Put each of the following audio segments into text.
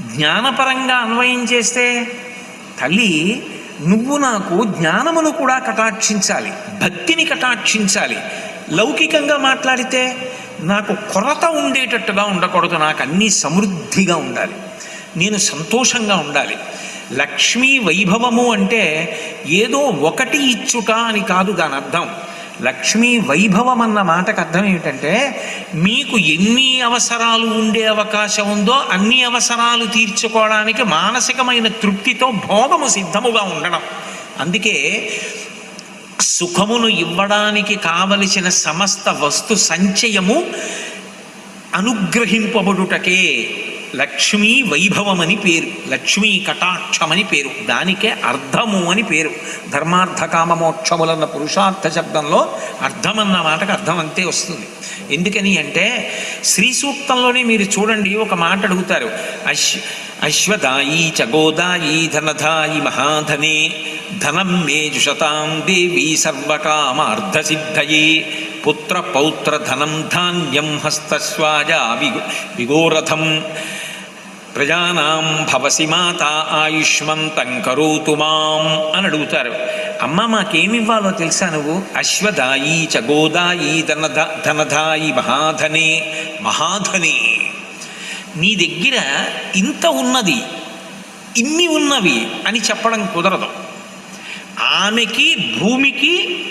జ్ఞానపరంగా అన్వయం చేస్తే తల్లి నువ్వు నాకు జ్ఞానమును కూడా కటాక్షించాలి భక్తిని కటాక్షించాలి. లౌకికంగా మాట్లాడితే నాకు కొరత ఉండేటట్టుగా ఉండకూడదు నాకు అన్నీ సమృద్ధిగా ఉండాలి. నేను సంతోషంగా ఉండాలి. లక్ష్మీ వైభవము అంటే ఏదో ఒకటి ఇచ్చుట అని కాదు దాని అర్థం లక్ష్మీ వైభవం అన్న మాటకు అర్థం ఏమిటంటే మీకు ఎన్ని అవసరాలు ఉండే అవకాశం ఉందో అన్ని అవసరాలు తీర్చుకోవడానికి మానసికమైన తృప్తితో భోగము సిద్ధముగా ఉండడం. అందుకే సుఖమును ఇవ్వడానికి కావలసిన సమస్త వస్తు సంచయము అనుగ్రహింపబడుటకే లక్ష్మీ వైభవమని పేరు. లక్ష్మీ కటాక్షమని పేరు. దానికే అర్థము అని పేరు. ధర్మార్థ కామమోక్షములన్న పురుషార్థ శబ్దంలో అర్థమన్న మాటకు అర్థం అంతే వస్తుంది. ఎందుకని అంటే శ్రీ సూక్తంలోనే మీరు చూడండి ఒక మాట అడుగుతారు. అశ్వ అశ్వదాయి చగోదాయి ధనధాయి మహాధనే ధనం మే జుషతాం దేవి సర్వకామార్థసిద్ధయే పుత్ర పౌత్ర ధనం ధాన్యం హస్తస్వాజ విగో విగోరథం ప్రజానాం భవసి మాత ఆయుష్మంతం కరోతు మాం అని అడుగుతారు. అమ్మ మాకేమివ్వాలో తెలుసా నువ్వు? అశ్వదాయి చగోదాయి ధనధ ధనధాయి మహాధనే మహాధనే. నీ దగ్గర ఇంత ఉన్నది ఇన్ని ఉన్నవి అని చెప్పడం కుదరదు. ఆమెకి భూమికి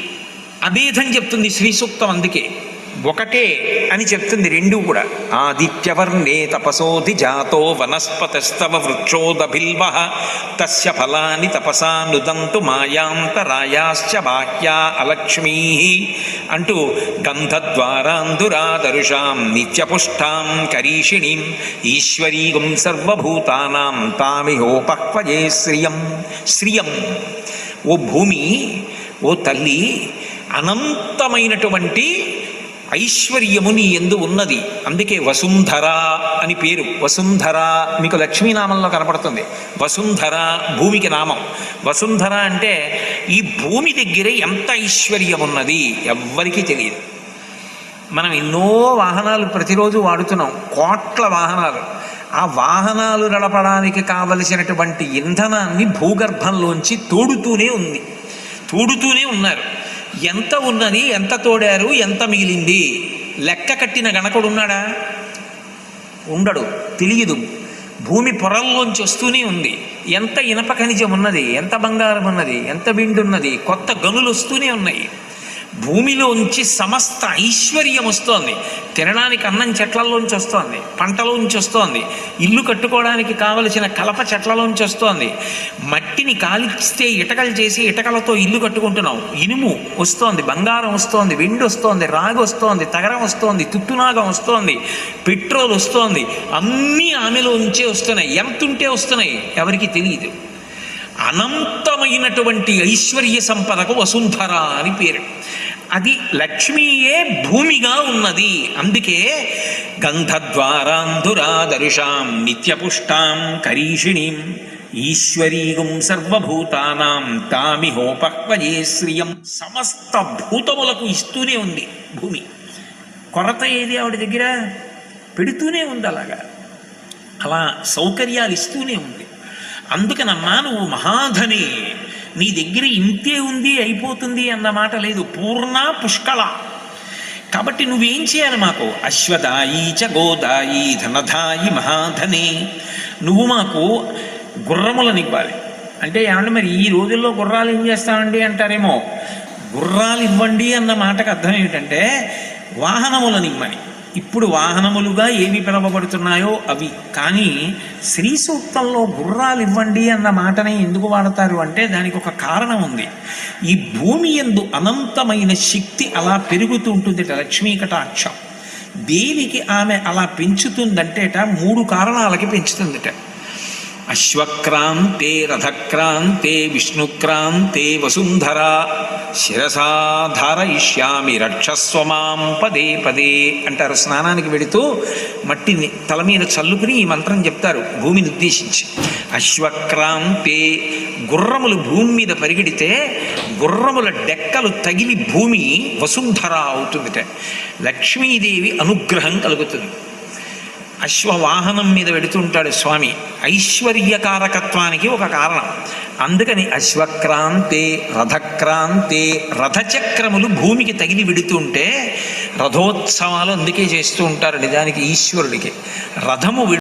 అభేదం చెప్తుంది శ్రీ సూక్తం అందుకే. ఒకటే అని చెప్తుంది రెండు కూడా. ఆదిత్యవర్ణే తపసోధి జాతో వనస్పతస్తవ వృక్షోదభిల్వ తస్య ఫలాని తపసా నుదంతు మాయాంతరాయాశ్చ బాహ్యా అలక్ష్మీ అంటూ గంధద్వారాంధురాదరుషాం నిత్యపుష్టాం కరీషిణీం ఈశ్వరీగుం సర్వభూతానాం తామిహోపహ్వయే శ్రియం శ్రియం. ఓ భూమి ఓ తల్లి అనంతమైనటువంటి ఐశ్వర్యము నీ ఎందు ఉన్నది. అందుకే వసుంధర అని పేరు. వసుంధర మీకు లక్ష్మీనామంలో కనపడుతుంది. వసుంధర భూమికి నామం. వసుంధర అంటే ఈ భూమి దగ్గరే ఎంత ఐశ్వర్యం ఉన్నది ఎవ్వరికీ తెలియదు. మనం ఎన్నో వాహనాలు ప్రతిరోజు వాడుతున్నాం. కోట్ల వాహనాలు. ఆ వాహనాలు నడపడానికి కావలసినటువంటి ఇంధనాన్ని భూగర్భంలోంచి తోడుతూనే ఉంది. తోడుతూనే ఉన్నారు. ఎంత ఉన్నది ఎంత తోడారు ఎంత మిగిలింది? లెక్క కట్టిన గణకుడు ఉన్నాడా? ఉండడు తెలియదు. భూమి పొరల్లోంచి వస్తూనే ఉంది. ఎంత ఇనప ఖనిజం ఉన్నది ఎంత బంగారం ఉన్నది ఎంత బిండు ఉన్నది కొత్త గనులు వస్తూనే ఉన్నాయి. భూమిలోంచి సమస్త ఐశ్వర్యం వస్తోంది. తినడానికి అన్నం చెట్లలోంచి వస్తోంది. పంటలోంచి వస్తోంది. ఇల్లు కట్టుకోవడానికి కావలసిన కలప చెట్లలోంచి వస్తోంది. మట్టిని కాలిస్తే ఇటకలు చేసి ఇటకలతో ఇల్లు కట్టుకుంటున్నాం. ఇనుము వస్తోంది బంగారం వస్తోంది వెండి వస్తోంది రాగి వస్తోంది తగరం వస్తోంది తుత్తునాగం వస్తోంది పెట్రోల్ వస్తోంది. అన్నీ ఆమెలోంచే వస్తున్నాయి. ఎంత ఉంటే వస్తున్నాయి? ఎవరికి తెలియదు అనంతమైనటువంటి ఐశ్వర్య సంపదకు వసుంధర అని పేరు. అది లక్ష్మీయే భూమిగా ఉన్నది. అందుకే గంధద్వారాంధురాదరుషాం నిత్యపుష్టాం కరీషిణీం ఈశ్వరీగుం సర్వభూతానాం తామిహోపహ్వయే శ్రియం. సమస్త భూతములకు ఇస్తూనే ఉంది భూమి. కొరత ఏది ఆవిడ దగ్గర? పెడుతూనే ఉంది అలాగా. అలా సౌకర్యాలు ఇస్తూనే ఉంది. అందుకనమ్మా నువ్వు మహాధని. నీ దగ్గర ఇంతే ఉంది అయిపోతుంది అన్న మాట లేదు. పూర్ణ పుష్కళ. కాబట్టి నువ్వేం చేయాలి మాకు? అశ్వదాయి చ గోదాయి ధనధాయి మహాధనే. నువ్వు మాకు గుర్రములను ఇవ్వాలి అంటే ఏమంటే మరి ఈ రోజుల్లో గుర్రాలు ఏం చేస్తామండి అంటారేమో? గుర్రాలు ఇవ్వండి అన్న మాటకు అర్థం ఏమిటంటే వాహనములను ఇవ్వని ఇప్పుడు వాహనములుగా ఏవి పిలవబడుతున్నాయో అవి. కానీ శ్రీ సూక్తంలో గుర్రాలు ఇవ్వండి అన్న మాటనే ఎందుకు వాడతారు అంటే దానికి ఒక కారణం ఉంది. ఈ భూమి ఎందు అనంతమైన శక్తి అలా పెరుగుతూ ఉంటుంది లక్ష్మీ కటాక్షం. దేనికి ఆమె అలా పెంచుతుందంటేట మూడు కారణాలకి పెంచుతుందిట. అశ్వక్రాంతే రథక్రాంతే విష్ణుక్రాంతే వసుంధరా. శిరసాధారయిష్యామి రక్షస్వ మాం పదే పదే అంటారు. స్నానానికి వెళుతూ మట్టిని తల మీద చల్లుకుని ఈ మంత్రం చెప్తారు. భూమిని ఉద్దేశించి. అశ్వక్రాంతే గుర్రములు భూమి మీద పరిగెడితే గుర్రముల డెక్కలు తగిలి భూమి వసుంధర అవుతుందిట. లక్ష్మీదేవి అనుగ్రహం కలుగుతుంది. అశ్వవాహనం మీద వెడుతుంటాడు స్వామి. ఐశ్వర్యకారకత్వానికి ఒక కారణం. అందుకని అశ్వక్రాంతే రథక్రాంతే రథచక్రములు భూమికి తగిలి విడుతుంటే రథోత్సవాలు అందుకే చేస్తూ ఉంటారు నిజానికి ఈశ్వరుడికి. రథము